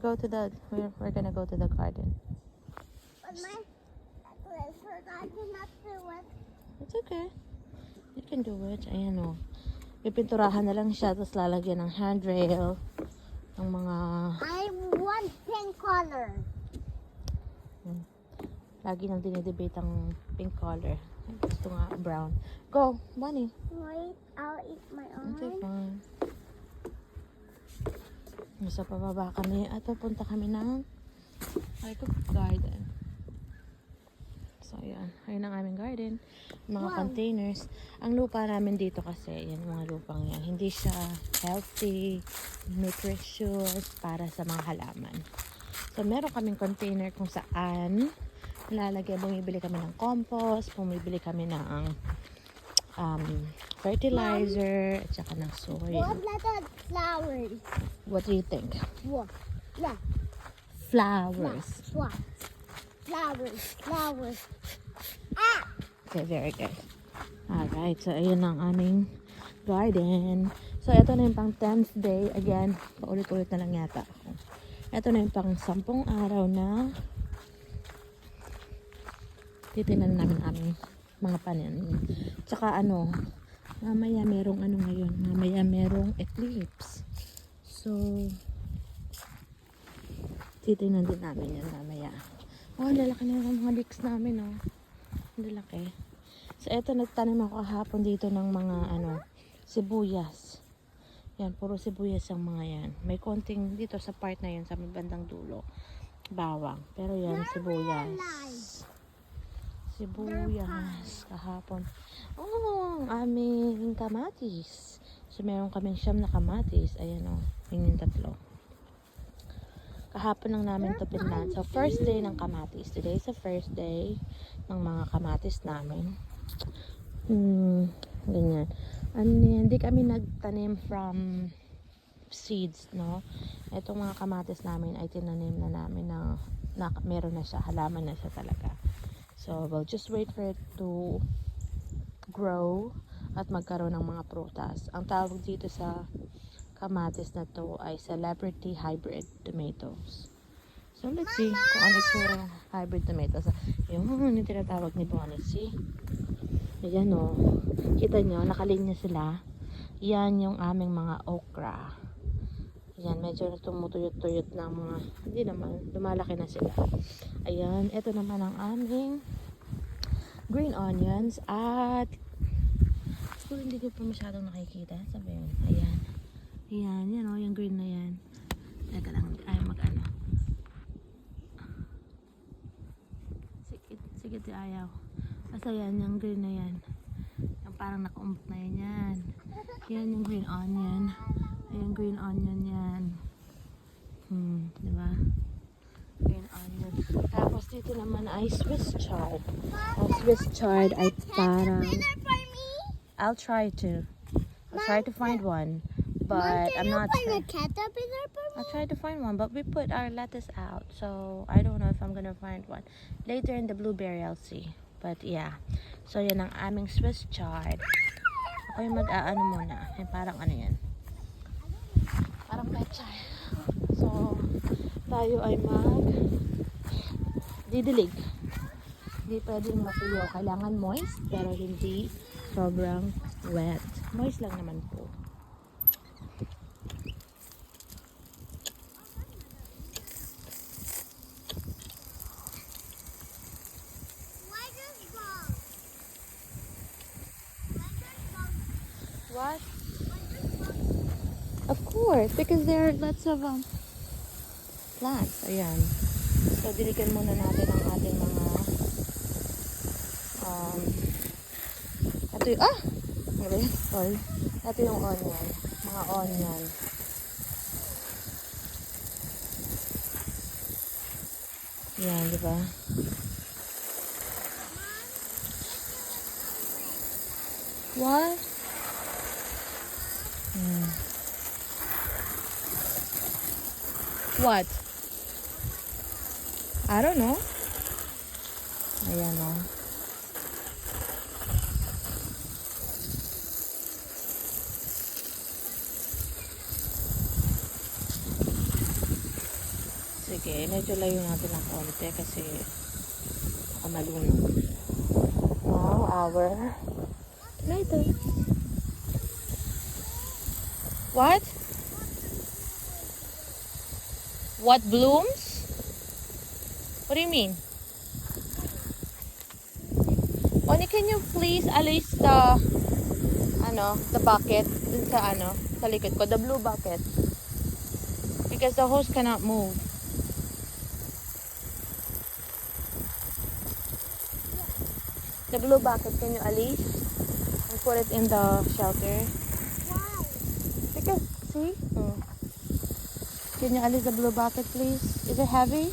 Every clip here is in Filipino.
Go to the, we're, we're gonna go to the garden. But my I forgot to not do it. It's okay. You can do it. Ayan o. Pipinturahan na lang siya, tapos lalagyan ng handrail, ng mga, I want pink color. lagi nang dinidebate ang pink color. Gusto nga brown. Go, bunny. Wait, I'll eat my Okay, own. fine. Nasa pababa kami at pupunta kami ng Ito garden. So, ayan. Ayun ang aming garden. Mga Wow. containers. Ang lupa namin dito kasi, yan mga lupang yan. Hindi siya healthy, nutritious para sa mga halaman. So, meron kaming container kung saan lalagyan, bumibili kami ng compost, bumibili kami ng um, fertilizer, at saka ng soil. What letter flowers? What do you think? What? Yeah. Flowers. What? Flowers. Flowers. Ah! Okay, very good. Alright, so ayun ang aming garden. So, ito na yung pang 10th day. Again, paulit-ulit na lang yata ako. Ito na yung pang 10 araw na titinan namin aming mga panin. Tsaka ano, mamaya merong ano ngayon, mamaya merong eclipse. So, titingnan din namin yan mamaya. Oh, lalaki na ng mga leeks namin, oh. Lalaki. So, eto, nagtanim ako kahapon dito ng mga, ano, sibuyas. Yan, puro sibuyas ang mga yan. May konting dito sa part na yan, sa bandang dulo. Bawang. Pero yan, sibuyas. Sibuyas. Kahapon. Oh, ang aming kamatis. So, meron kaming siyam na kamatis. Ayan, oh. Yun yung tatlo. Kahapon lang namin to pinlan. So, first day ng kamatis. Today is the first day ng mga kamatis namin. Hmm, ganyan. Yan, hindi kami nagtanim from seeds, no? Itong mga kamatis namin ay tinanim na namin na, na meron na siya, halaman na siya talaga. So, we'll just wait for it to grow at magkaroon ng mga prutas. Ang tawag dito sa kamatis na to ay celebrity hybrid tomatoes. So, let's see kung ano ng hybrid tomatoes. Yung yung tinatawag ni Bonnie, see? Ayan o. Kita nyo, nakalinya sila. Yan yung aming mga okra. Ayan, medyo tumutuyot-tuyot na mga, hindi naman, lumalaki na sila. Ayan, ito naman ang aming green onions at siguro hindi ko pa masyadong nakikita. Sabi yun, ayan. Ayan, yan o, yung green na yan. Teka lang, ay mag ano. Sige, sige ayaw. Basta yan, yung green na yan. Yung parang nakaumbok na yan yan. Yan yung green onion. Ayan, green onion yan. Hmm, di ba? Green onion. Tapos dito naman ay Swiss chard. Ang Swiss chard ay parang... I'll try to. I'll try to find one. But I'm not find sure. a caterpillar for me? I'll try to find one, but we put our lettuce out, so I don't know if I'm gonna find one. Later in the blueberry, I'll see. But yeah, so yan ang aming Swiss chard. Ako yung mag-aano muna. Yung parang ano yan. Parang pechay. So, tayo ay mag didilig. Hindi pwedeng matuyo. Kailangan moist, pero hindi sobrang wet. Moist lang naman po. What? Course, because there are lots of um, plants. Ayan. So, diligan muna natin ang ating mga um, ito yung, ah! Ano ba yun? Sorry. Ito yung onion. Mga onion. Yan, di ba? What? Hmm. What? I don't know. Ayan o. Sige, medyo layo natin ng konti kasi ako malunod. Now, our later. What? What blooms? What do you mean? Bonnie, can you please alis the ano, the bucket dun sa ano, sa likod ko, the blue bucket. Because the hose cannot move. The blue bucket, can you alis? And put it in the shelter? Why? Because, see? Hmm. Can you alis the blue bucket, please? Is it heavy?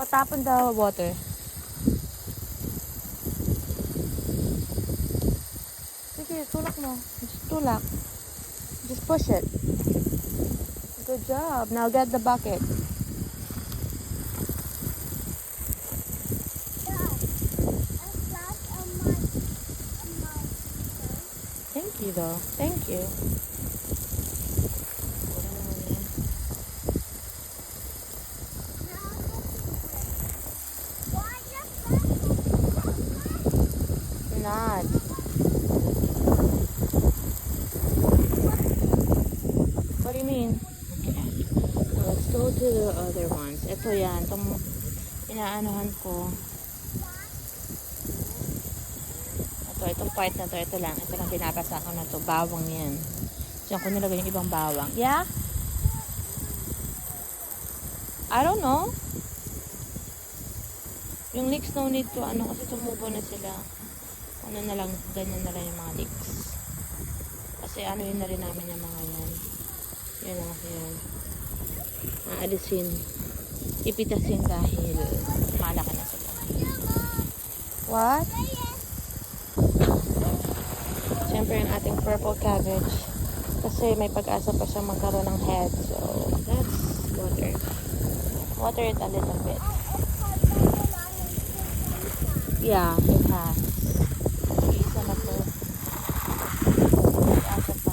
Or tap on the water. Sige, tulak mo. Just tulak. Just push it. Good job. Now get the bucket. You, though. Thank you. Not. What do you mean? Okay. Let's go to the other ones. Ito yan. Itong inaanohan ko. Itong part na to. Ito lang. Ito lang pinapasa ko na to. Bawang yan. Diyan ko nilagay yung ibang bawang. Yeah? I don't know. Yung leeks no need to ano kasi tumubo na sila. Ano na lang, ganyan na lang yung mga leeks. Kasi ano yun na rin namin yung mga yan. Yan lang yan. Aalisin. Ipitasin dahil malaki na sila. What? Siyempre yung ating purple cabbage. Kasi may pag-asa pa siya magkaroon ng head. So, that's water. Water it a little bit. Yeah, it has. Isa na to. May asa pa.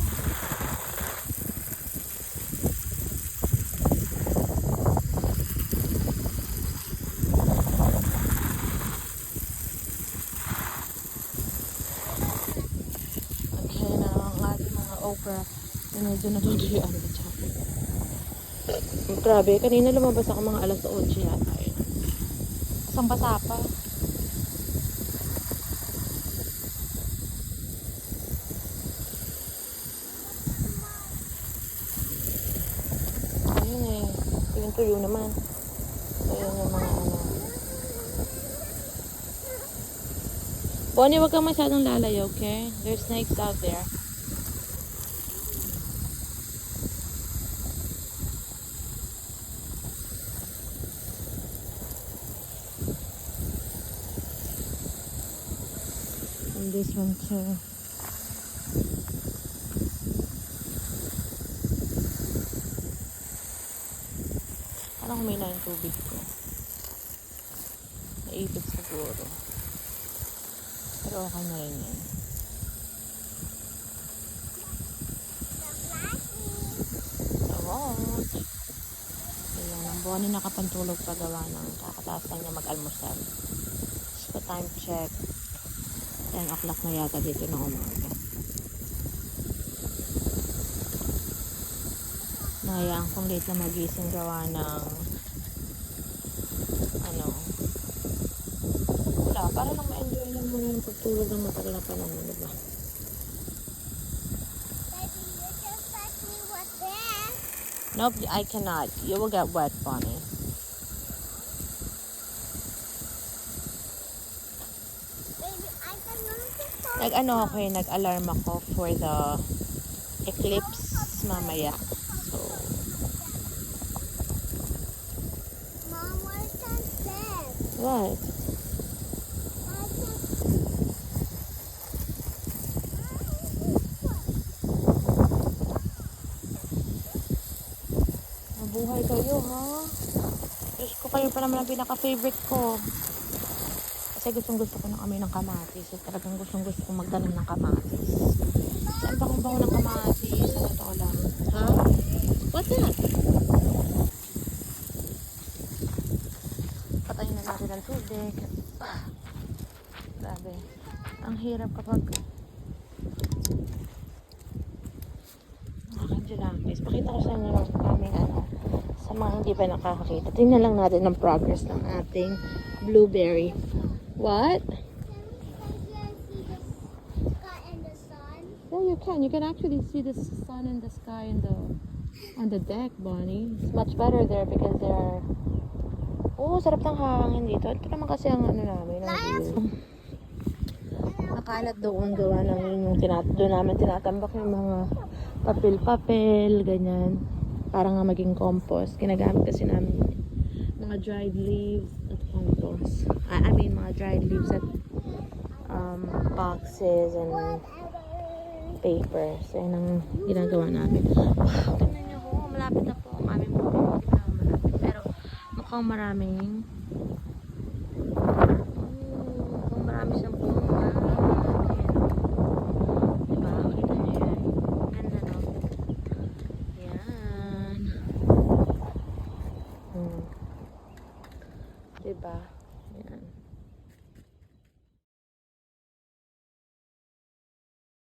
Okay na ang ating mga okra na medyo natutuyuan na siya. Grabe, kanina lumabas ako mga alas 8 yata yun. Asang basa pa. Ayun eh. Yung tuyo naman. Ayun yung mga ano. Bonnie, huwag kang masyadong lalayo, okay? There's snakes out there. And this one too. Parang humina yung tubig ko. Naipit siguro. Pero okay na rin yan. Sarot. Ayan, ang buwan na nakapantulog pa gawa ng kakataas lang niya mag-almusal. So, time check. 10 o'clock na yata dito ng umaga. Nangayaan kong late na magising gawa ng ano wala, para lang ma-enjoy lang muna yung pagtulog ng matagal na panahon, di ba? Baby, you just let me with this. Nope, I cannot. You will get wet, Bonnie. Baby, I can only Nag-ano ako eh, nag-alarm ako for the eclipse mamaya. So, Mom, where's bed? what? Mabuhay kayo, ha? Diyos ko, kayo pa naman ang pinaka-favorite ko. Kasi gustong gusto ko ng amoy ng kamatis. So, talagang gustong gusto ko magtanim ng kamatis. Saan ba kung ng kamatis? Sa totoo lang. Ha? What's that? Patayin na natin ang tubig. Grabe. Ang hirap kapag Angelantes. Pakita ko sa inyo yung aming ano, sa mga hindi pa nakakakita. Tingnan lang natin ang progress ng ating blueberry. What? And? Yeah, you can. You can actually see the sun and the sky in the on the deck, Bonnie. It's much better there because there are Oo, sarap ng hangin dito. Ito naman kasi ang ano namin, ang view. Nakalat doon gawa ng yung tinat doon namin tinatambak yung mga papel-papel, ganyan. Para nga maging compost. Ginagamit kasi namin mga dried leaves at compost. I, I mean, mga dried leaves at um, boxes and papers. Yan ang ginagawa namin. Wow, tingnan niyo ho. Malapit na po ang aming malapit. Pero mukhang maraming